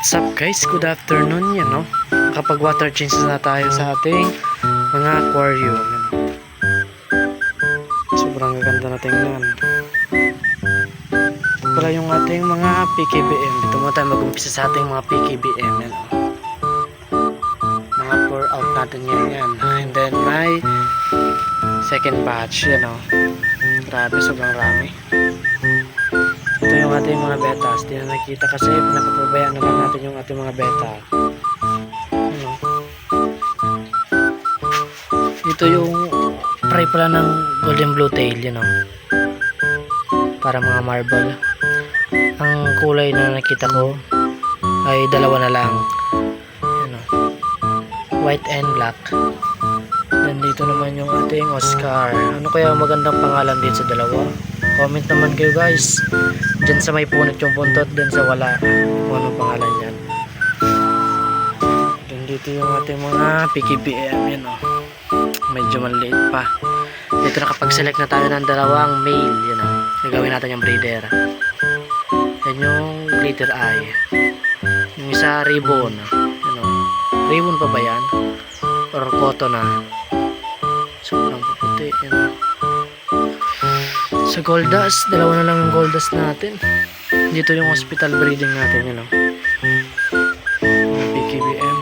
What's up guys? Good afternoon yan no? Kapag water change na tayo sa ating mga aquarium? Sobrang gaganda na tingnan Ito pala yung ating mga PKBM Dito muna tayo mag-umpisa sa ating mga PKBM yan, no? Mga pour out natin yan yan And then may second batch yan no? Grabe, sobrang rami yung ating mga betas. Di na nakita kasi napapabayaan na lang natin yung ating mga beta. Ano? Ito yung fry pala ng golden blue tail, yun know? Para mga marble. Ang kulay na nakita ko ay dalawa na lang. Ano? White and black. Then dito naman yung ating Oscar. Ano kaya ang magandang pangalan dito sa dalawa? Comment naman kayo guys. Diyan sa may punot yung buntot, din sa wala. Kung anong pangalan yan. Then dito yung ating mga PKBM yan o. Medyo maliit pa. Dito nakapag-select na tayo ng dalawang male. Yan o. Nagawin natin yung breeder. Yan yung glitter eye. Yung isa ribbon. Yan o. Ribbon pa ba yan? Or cotton na? Sobrang puputi. Yan o. Sa Goldas, dalawa na lang yung Goldas natin. Dito yung hospital breeding natin, yun o. PKBM,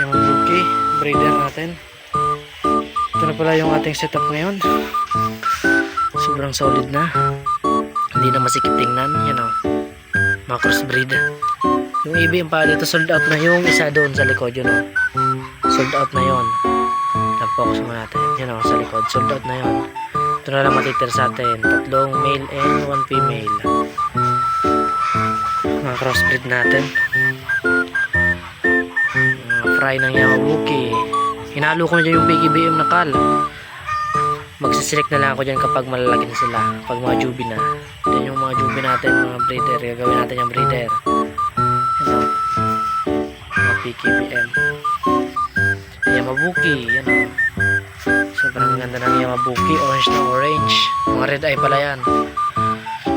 yung Buki, breeder natin. Ito na pala yung ating setup ngayon. Sobrang solid na. Hindi na masikip tingnan, yun o. Mga crossbreed. Yung EBM pa dito, sold out na yung isa doon sa likod, yun o. Sold out na yon. Nag-focus mo natin. Yun o, sa likod. Sold out na yon. Ito na lang matitira sa atin. Tatlong male and one female. Mga crossbreed natin. Mga fry ng Yamabuki. Hinalo ko na dyan yung PKBM na kal. Magsiselect na lang ako dyan kapag malalaki na sila. Pag mga jubi na. Yan yung mga jubi natin, mga breeder. Gagawin natin yung breeder. Yan o. Mga PKBM. Yamabuki. Yan o. Sobrang ganda ng Yamabuki, orange na orange. Mga red eye pala yan.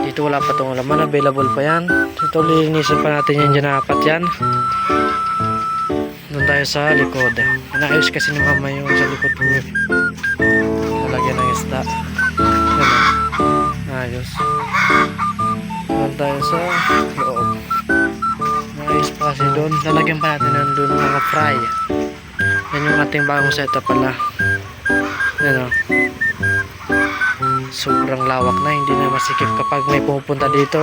Dito wala pa tong laman, available pa yan. Dito lilinisin pa natin yan dyan apat yan. Doon tayo sa likod. Inaayos kasi ni mama yung sa likod ko. Lalagyan ng isda. O. Ayos. Doon tayo sa loob. Naayos pa kasi doon. Lalagyan pa natin nandun mga fry. Yan yung ating bagong setup pala. Yan o. Sobrang lawak na, hindi na masikip kapag may pumupunta dito.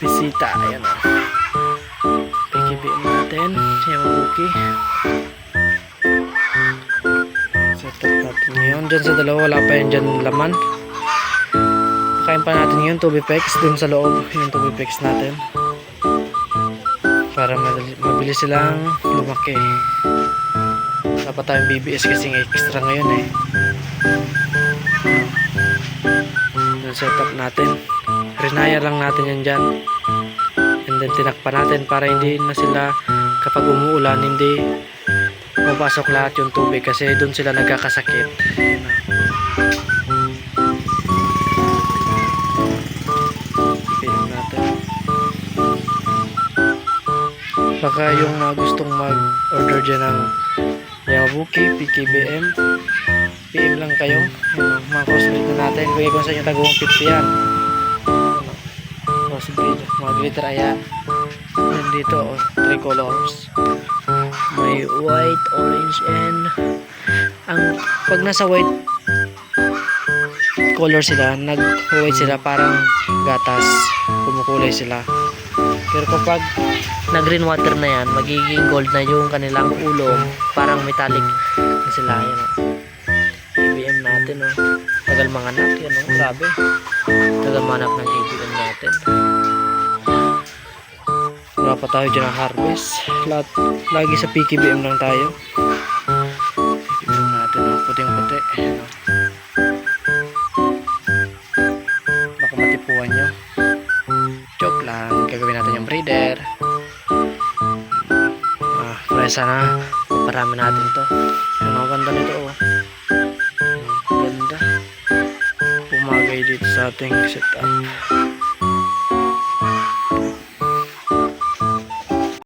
Bisita, ayan o. PKBM natin, Yamabuki. Setup natin ngayon. Diyan sa dalawa, wala pa yan dyan laman. Pakain pa natin yung tubipex dun sa loob, yung tubipex natin. Para mabilis silang lumaki dapat tayong BBS kasi extra ngayon eh. Yung setup natin. Rinaya lang natin yan dyan. And then tinakpan natin para hindi na sila kapag umuulan hindi pumapasok lahat yung tubig kasi doon sila nagkakasakit. Yun na. Baka yung mga gustong mag-order dyan ng Yamabuki, PKBM PM lang kayo. Yan, o, mga crossbreed na natin. Bigay ko sa inyo tagawang 50 yan Yan, o. crossbreed, mga glitter aya yan dito, o, three colors may white, orange and ang pag nasa white color sila nag white sila parang gatas. Kumukulay sila pero kapag na green water na yan, magiging gold na yung kanilang ulo. Parang metallic na sila. Yan o. ABM natin o. Tagal manganak. Yan o. Grabe. Tagal manganak ng ABM natin. Wala pa tayo dyan harvest. Lahat, lagi sa PKBM lang tayo. Natin o. Puting puti. Yan o. Baka matipuan nyo. Lang. Gagawin natin yung breeder. Ah, kaya sana parami natin to. Ano ganda nito oh. Ganda. Pumagay dito sa ating setup.